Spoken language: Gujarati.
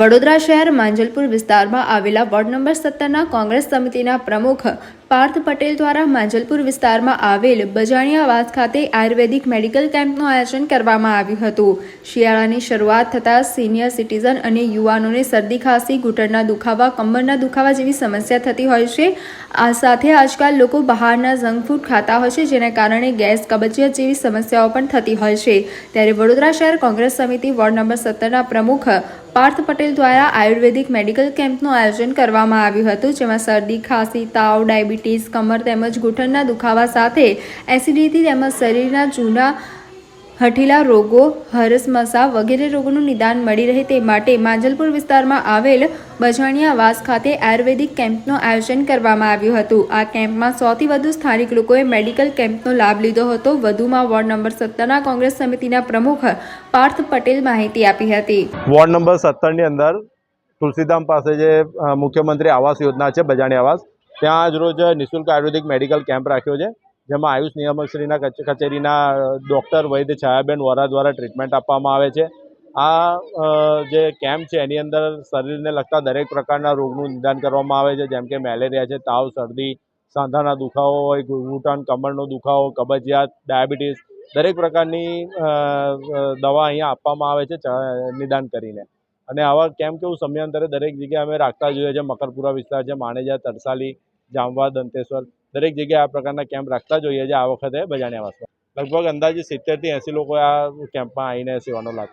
વડોદરા શહેર માંજલપુર વિસ્તારમાં આવેલા વોર્ડ નંબર સત્તરના કોંગ્રેસ સમિતિના પ્રમુખ પાર્થ પટેલ દ્વારા માંજલપુર વિસ્તારમાં આવેલ બજાણિયાવાસ ખાતે આયુર્વેદિક મેડિકલ કેમ્પનું આયોજન કરવામાં આવ્યું હતું. શિયાળાની શરૂઆત થતાં સિનિયર સિટીઝન અને યુવાનોને શરદી ખાંસી, ઘૂંટણના દુખાવા, કમરના દુખાવા જેવી સમસ્યા થતી હોય છે. આ સાથે આજકાલ લોકો બહારના જંક ફૂડ ખાતા હોય છે, જેના કારણે ગેસ કબજિયાત જેવી સમસ્યાઓ પણ થતી હોય છે. ત્યારે વડોદરા શહેર કોંગ્રેસ સમિતિ વોર્ડ નંબર સત્તરના પ્રમુખ પાર્થ પટેલ દ્વારા આયુર્વેદિક મેડિકલ કેમ્પનું આયોજન કરવામાં આવ્યું હતું, જેમાં શરદી, ખાંસી, તાવ, ડાયાબિટીસ, કમર તેમજ ઘૂંટણના દુખાવા સાથે એસિડિટી તેમજ શરીરના જૂના હઠીલા રોગો હરસમસા વગેરે રોગોનું નિદાન મળી રહે તે માટે માંજલપુર વિસ્તારમાં આવેલ બજાણિયાવાસ ખાતે આયુર્વેદિક કેમ્પનું આયોજન કરવામાં આવ્યું હતું. આ કેમ્પમાં સૌથી વધુ સ્થાનિક લોકોએ મેડિકલ કેમ્પનો લાભ લીધો હતો. વધુમાં વોર્ડ નંબર સત્તરના કોંગ્રેસ સમિતિના પ્રમુખ પાર્થ પટેલ માહિતી આપી હતી. વોર્ડ નંબર સત્તરની અંદર તુલસીધામ પાસે જે મુખ્યમંત્રી આવાસ યોજના છે, બજાણી આવાસ, ત્યાં આજ રોજ નિઃશુલ્ક આયુર્વેદિક મેડિકલ કેમ્પ રાખ્યો છે. જેમાં આયુષ નિયામકશ્રીના કચે- કચેરીના ડૉક્ટર વૈદ્ય છાયાબેન વોરા દ્વારા ટ્રીટમેન્ટ આપવામાં આવે છે. આ જે કેમ્પ છે એની અંદર શરીરને લગતા દરેક પ્રકારના રોગનું નિદાન કરવામાં આવે છે, જેમ કે મેલેરિયા છે, તાવ, શરદી, સાંધાના દુખાવો હોય ઘૂંટણ, કમરનો દુખાવો, કબજિયાત, ડાયાબિટીસ, દરેક પ્રકારની દવા અહીંયા આપવામાં આવે છે નિદાન કરીને. અને આવા કેમ્પ કેવું સમયાંતરે દરેક જગ્યાએ અમે રાખતા જોઈએ છે, મકરપુરા વિસ્તાર છે, માણેજા, તરસાલી, જામવા, દંતેશ્વર દરેક જગ્યાએ આ પ્રકારના કેમ્પ રાખતા જોઈએ છે આ વખતે બજાણ્યા આવાસમાં લગભગ અંદાજે સિત્તેરથી એંસી લોકો આ કેમ્પમાં આવીને સેવાનો લાભ